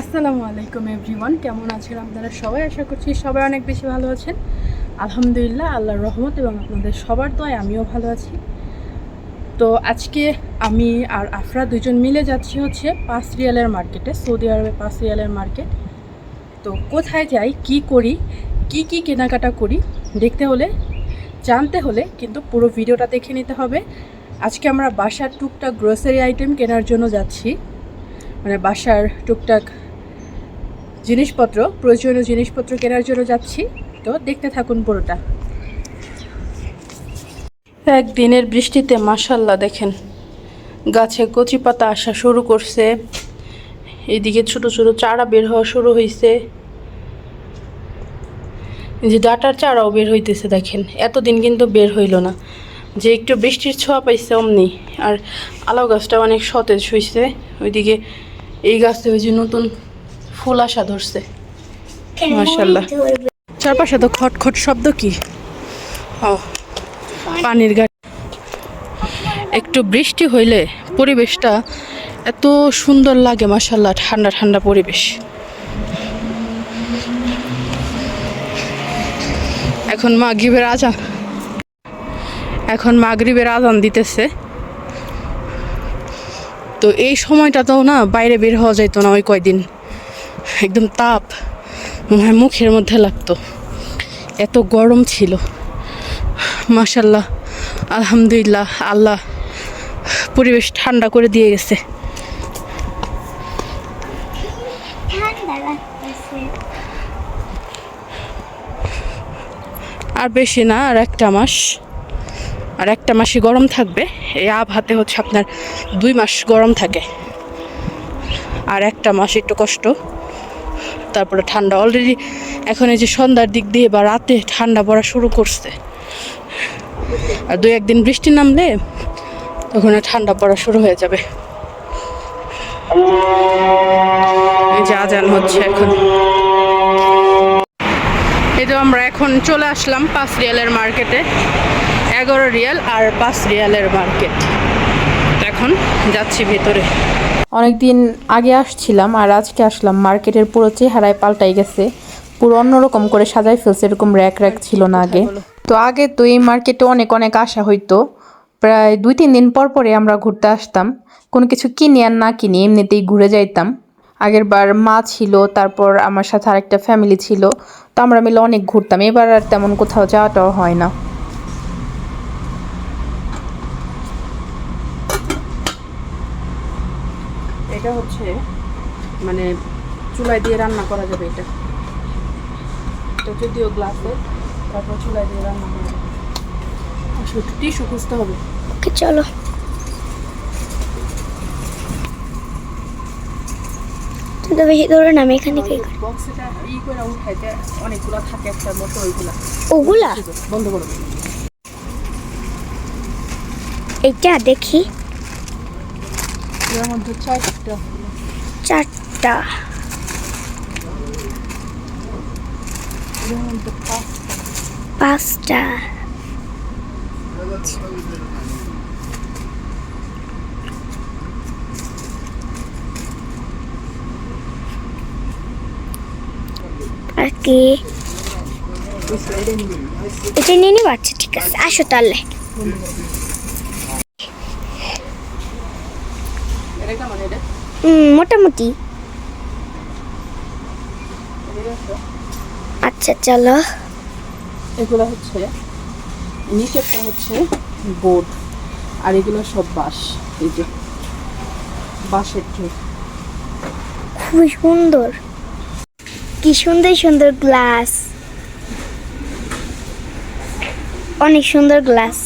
আসসালামু আলাইকুম এভরিওয়ান, কেমন আছেন আপনারা সবাই? আশা করছি সবাই অনেক বেশি ভালো আছেন। আলহামদুলিল্লাহ, আল্লাহর রহমত এবং আপনাদের সবার দয় আমিও ভালো আছি। তো আজকে আমি আর আফরা দুজন মিলে যাচ্ছি হচ্ছে পাঁচ রিয়ালের মার্কেটে, সৌদি আরবে পাঁচ রিয়ালের মার্কেট। তো কোথায় যাই, কি করি, কি কি কেনাকাটা করি, দেখতে হলে, জানতে হলে কিন্তু পুরো ভিডিওটা দেখে নিতে হবে। আজকে আমরা বাসার টুকটাক গ্রোসারি আইটেম কেনার জন্য যাচ্ছি। মানে বাসার টুকটাক জিনিসপত্র, প্রয়োজনীয় জিনিসপত্র কেনার জন্য যাচ্ছি। তো দেখতে থাকুন পুরোটা। একদিনের বৃষ্টিতে মাসাল্লাহ দেখেন। গাছে কচি পাতা আসা শুরু করছে। এদিকে ছোট ছোট চারা বের হওয়া শুরু হয়েছে যে ডাটার চারাও বের হইতেছে দেখেন। এতদিন কিন্তু বের হইল না। যে একটু বৃষ্টির ছোঁয়া পাইছে অমনি। আর আলাও গাছটা অনেক সতেজ হয়েছে ওইদিকে এই গাছটা ওই যে নতুন ফুল আসা ধরছে। মার্শাল্লাহ চারপাশে তো খটখট শব্দ কি? ও পানির গাড়ি একটু বৃষ্টি হইলে পরিবেশটা এত সুন্দর লাগে মাসাল্লাহ ঠান্ডা ঠান্ডা পরিবেশ। এখন মাগরিবের আজান। এখন মাগরিবের আজান দিতেছে। তো এই সময়টা তো না বাইরে বের হওয়া যাইতো না ওই কয়দিন। একদম তাপ। মনে হয় মুখের মধ্যে লাগতো। এত গরম ছিল। মাসাল্লাহ আলহামদুলিল্লাহ আল্লাহ পরিবেশ ঠান্ডা করে দিয়ে গেছে। আর বেশি না আর একটা মাস। আর একটা মাসই গরম থাকবে। এই আবহাতে হচ্ছে আপনার দুই মাস গরম থাকে। আর একটা মাস একটু কষ্ট। তারপরে ঠান্ডা। অলরেডি এখন এই যে সন্ধ্যার দিক দিয়ে বা রাতে ঠান্ডা পড়া শুরু করছে। আর দু একদিন বৃষ্টি নামলে তখন ঠান্ডা পড়া শুরু হয়ে যাবে। এই যে আজান হচ্ছে এখন। এই তো আমরা এখন চলে আসলাম পাঁচ রিয়ালের মার্কেটে। এগারো রিয়াল আর পাঁচ রিয়ালের মার্কেট। এখন যাচ্ছি ভেতরে। অনেকদিন আগে আসছিলাম আর আজকে আসলাম। মার্কেটের পুরো চেহারায় পাল্টাই গেছে। পুরো অন্যরকম করে সাজাই ফেলছে এরকম র্যাক র্যাক ছিল না আগে। তো আগে তো এই মার্কেটে অনেক অনেক আসা হইতো। প্রায় দুই তিন দিন পর পরে আমরা ঘুরতে আসতাম। কোনো কিছু কিনি আর না কিনি এমনিতেই ঘুরে যাইতাম। আগের বার মা ছিল তারপর আমার সাথে আরেকটা ফ্যামিলি ছিল। তো আমরা মিলে অনেক ঘুরতাম। এবার আর তেমন কোথাও যাওয়াটাও হয় না। এটা হচ্ছে মানে চুলায় দিয়ে রান্না করা যাবে এটা। তো যদিও গ্লাসে তারপর চুলায় দিয়ে রান্না করা যাবে। আসলে একটু হবে। ওকে চলো। তো বেশি আমি এখানে কি করি? বক্সটা ই করে উঠাইতে অনেকগুলো থাকে একটা মতো ওইগুলা। ওগুলা? বন্ধ করো। এইটা দেখি। এর মধ্যে চারটা। চারটা। এর মধ্যে পাঁচটা। পাঁচটা। আর কি এটা নিয়ে নিবো? আচ্ছা ঠিক আছে। আসো তাহলে এটা কেমন এটা হুম, মোটামুটি। আচ্ছা চলো। এগুলো হচ্ছে নিচেরটা হচ্ছে বোর্ড আর এগুলো সব বাঁশ এই যে বাঁশের ট্রে খুবই সুন্দর। কি সুন্দর সুন্দর গ্লাস অনেক সুন্দর গ্লাস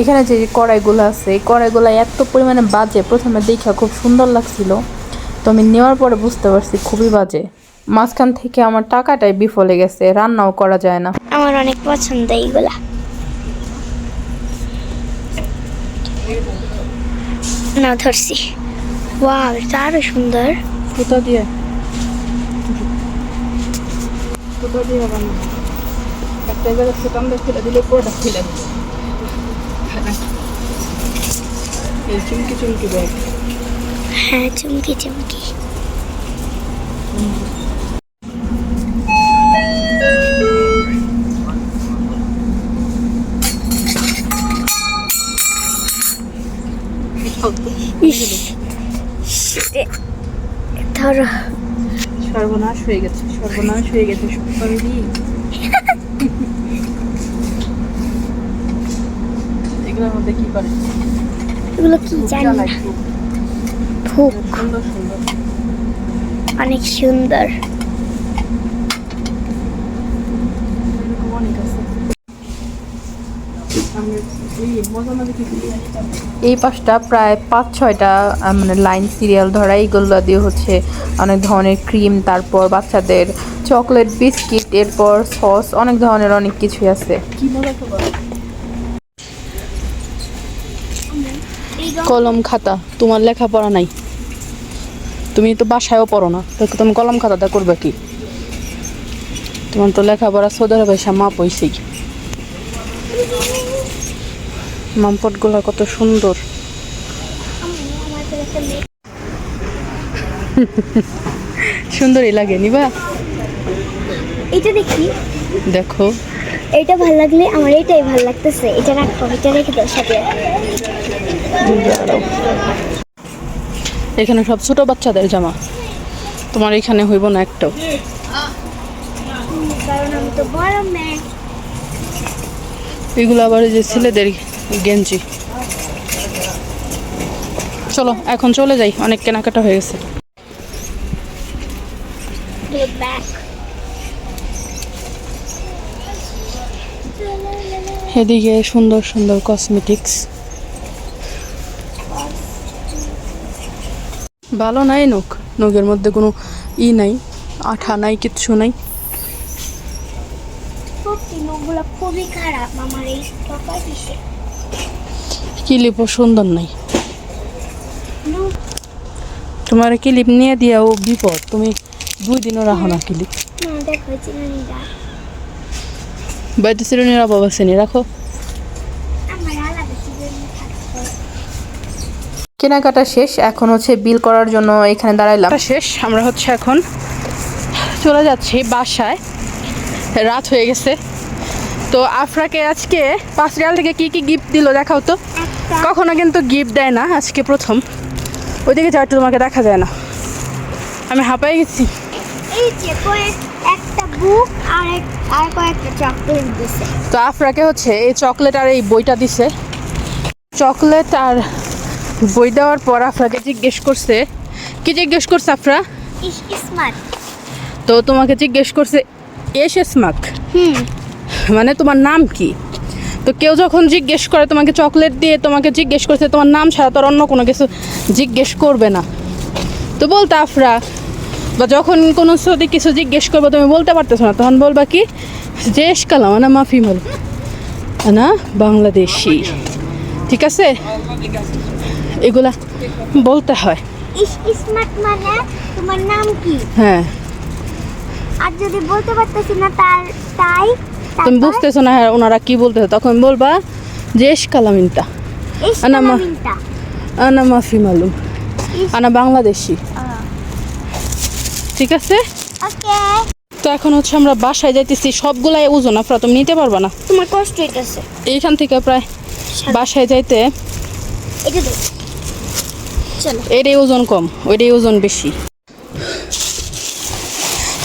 এখানে যে কড়াইগুলো আছে এই কড়াইগুলো এত পরিমাণে বাজে প্রথমে দেখা খুব সুন্দর লাগছিল। তো আমি নেওয়ার পরে বুঝতে পারছি খুবই বাজে। মাঝখান থেকে আমার টাকাটাই বিফলে গেছে রান্নাও করা যায় না। আমার অনেক পছন্দ এইগুলা। না ধরছি। ওয়াও এটা আরও সুন্দর। দিয়ে? দিয়ে বানানো একটা দিয়ে দিলে পুরোটা এই চুমকি চুমকি ব্যাগ। হ্যাঁ চুমকি চুমকি। ধরো সর্বনাশ হয়ে গেছে সর্বনাশ হয়ে গেছে সত্যি এগুলোর মধ্যে কি করে? এগুলো কি জানি না। সুন্দর অনেক সুন্দর। এই পাশটা প্রায় পাঁচ ছয়টা মানে লাইন সিরিয়াল ধরা এইগুলো দিয়ে হচ্ছে অনেক ধরনের ক্রিম তারপর বাচ্চাদের চকলেট বিস্কিট এরপর সস অনেক ধরনের অনেক কিছুই আছে কি মজা খাবার এই কলম খাতা তোমার লেখাপড়া নাই। তুমি তো বাসায়ও পড়ো না তো তুমি কলম খাতাটা করবে কি? তোমার তো লেখাপড়া সৌদি পয়সা মা পয়সেই মামপটগুলো কত সুন্দর। সুন্দরই লাগে নিবা? এটা দেখি। দেখো। এটা ভালো লাগলে আমার এটাই ভালো লাগতেছে এটা রাখো এটা রেখে দাও সাথে। এখানে সব ছোট বাচ্চাদের জামা। তোমার এখানে হইব না একটাও। এগুলো আবার যে ছেলেদের গেঞ্জি। চলো, এখন চলে যাই, অনেক কেনাকাটা হয়ে গেছে। এদিকে সুন্দর সুন্দর কসমেটিক্স ভালো নাই নখ। নখের মধ্যে কোনো ই নাই আঠা নাই কিচ্ছু নাই। খুবই খারাপ আমার এই ক্লিপও সুন্দর নাই। তোমার ক্লিপ নিয়ে দিয়াও বিপদ তুমি দুই দিনও রাখো না ক্লিপ। না দেখো চিনানিটা বাড়িতে বাবা শ্রেণি রাখো। কেনাকাটা শেষ এখন হচ্ছে বিল করার জন্য এখানে দাঁড়াইলাম। শেষ আমরা হচ্ছে এখন চলে যাচ্ছি বাসায়। রাত হয়ে গেছে। তো আফরাকে আজকে পাঁচ রিয়াল থেকে কি কি গিফট দিল দেখাও তো। একটা কখনো কিন্তু গিফট দেয় না আজকে প্রথম। ওইদিকে যাওয়াটা তোমাকে দেখা যায় না। আমি হাঁপাই গেছি। এই যে কয়েক একটা বুক আর এক আর কয়েকটা চকলেট দিছে। তো আফরাকে হচ্ছে এই চকলেট আর এই বইটা দিছে। চকলেট আর বই দেওয়ার পর আফরাকে জিজ্ঞেস করছে কি জিজ্ঞেস করছে আফরা? তো তোমাকে জিজ্ঞেস করছে এস স্মাক হুম। মানে তোমার নাম কি? তো কেউ যখন জিজ্ঞেস করে তোমাকে চকলেট দিয়ে তোমাকে জিজ্ঞেস করছে তোমার নাম ছাড়া তোর অন্য কোনো কিছু জিজ্ঞেস করবে না। তো বলতে আফরা বা যখন কোনো যদি কিছু জিজ্ঞেস করবে তুমি বলতে পারতেছো না তখন বলবা কি জেস কালাম না মাফি মল না বাংলাদেশি। ঠিক আছে? এগুলা বলতে হয়। স্মার্ট মানে তোমার নাম কি? হ্যাঁ। আর যদি বলতে পারতেছি না তার তাই তুমি বুঝতেছো না হ্যাঁ ওনারা কি বলতেছে তখন বলবা জেস কালামিনটা আনা মা- আনা মাফি মালুম আনা বাংলাদেশি। ঠিক আছে? তো এখন হচ্ছে আমরা বাসায় যাইতেছি সবগুলাই ওজন আপনারা তুমি নিতে পারবা না? তোমার কষ্ট হইতেছে। এইখান থেকে প্রায় বাসায় যাইতে এটা এটাই ওজন কম, ওইটাই ওজন বেশি।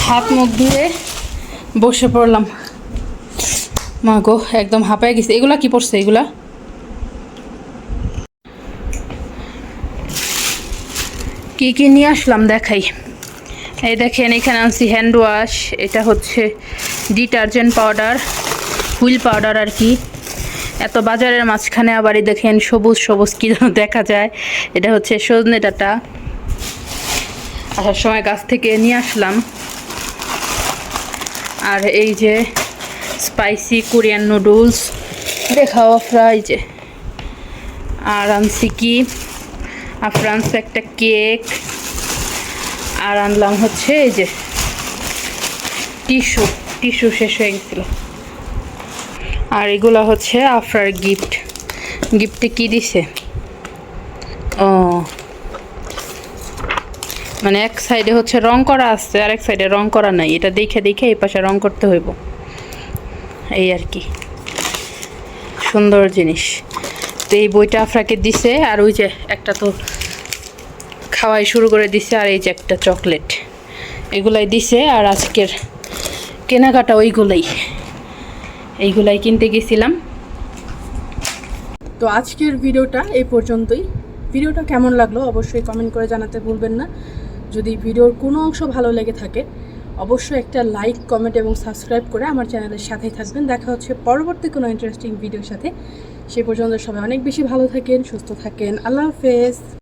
হাত মুখ ধুয়ে বসে পড়লাম। মা গো, একদম হাঁপায় গেছে। এগুলা কি পড়ছে এগুলা? কি কি নিয়ে আসলাম দেখাই। এই দেখেন, এখানে আনছি হ্যান্ড ওয়াশ এটা হচ্ছে ডিটারজেন্ট পাউডার হুইল পাউডার আর কি। এত বাজারের মাঝখানে আবার দেখেন সবুজ সবুজ কি যেন দেখা যায়। এটা হচ্ছে সজনে ডাটা। আসার সময় গাছ থেকে নিয়ে আসলাম। আর এই যে স্পাইসি কোরিয়ান নুডলস দেখাও ফ্রাই যে। আর আনছি কি? আনছি একটা কেক। আর আনলাম হচ্ছে এই যে টিস্যু টিস্যু শেষ হয়ে গেছিল। আর এগুলো হচ্ছে আফরার গিফট। গিফটে কি দিছে? ও। মানে এক সাইডে হচ্ছে রং করা আসছে আর এক সাইডে রং করা নাই। এটা দেখে দেখে এই পাশে রং করতে হইব। এই আর কি। সুন্দর জিনিস। তো এই বইটা আফরাকে দিছে, আর ওই যে একটা তো খাওয়াই শুরু করে দিছে, আর এই যে একটা চকলেট। এগুলাই দিছে, আর আজকের কেনাকাটা ওইগুলাই। এইগুলাই কিনতে গেছিলাম। তো আজকের ভিডিওটা এই পর্যন্তই। ভিডিওটা কেমন লাগল অবশ্যই কমেন্ট করে জানাতে ভুলবেন না। যদি ভিডিওর কোনো অংশ ভালো লেগে থাকে, অবশ্যই একটা লাইক কমেন্ট এবং সাবস্ক্রাইব করে আমার চ্যানেলের সাথেই থাকবেন। দেখা হচ্ছে পরবর্তী কোনো ইন্টারেস্টিং ভিডিওর সাথে। সে পর্যন্ত সবাই অনেক বেশি ভালো থাকেন, সুস্থ থাকেন। আল্লাহ হাফেজ।